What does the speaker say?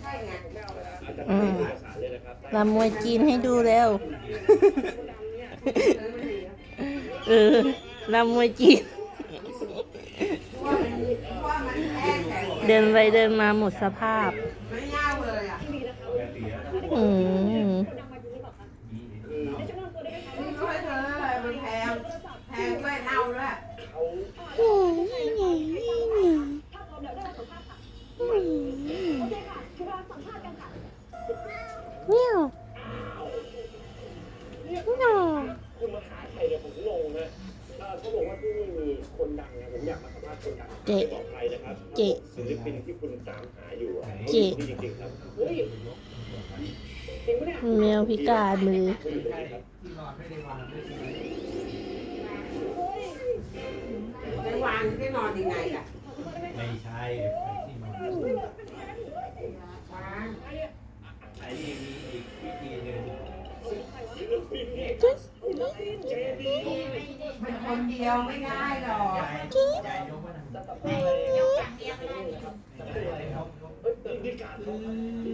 ใช่ไงอืมรำมวยจีนให้ดูแล้ว เออรำมวยจีนว่ามันว่ามันแห้งแข็งเดินไปเดินมาหมดสภาพไม่เน่าเลยอะอืมนี่ช่วย เธอเลยมันแพงแพงด้วยเน่าด้วยเนี่ยเนี่ยคุณมาหาใครเนี่ยผมงงนะเอ่อเขาบอกว่าที่นี่มีคนดังนะผมอยากมาสัมภาษณ์คนดังเจ๊ไม่บอกใครนะครับเจ๊ศิลปินที่คุณตามหาอยู่อะเจ๊นี่จริงๆครับเฮ้ยจริงปะเนี่ยแมวพิการมือเขาอยู่ตรงนี้ครับไปวางที่นอนยังไงล่ะ เป็นคนเดียวไม่ได้หรอก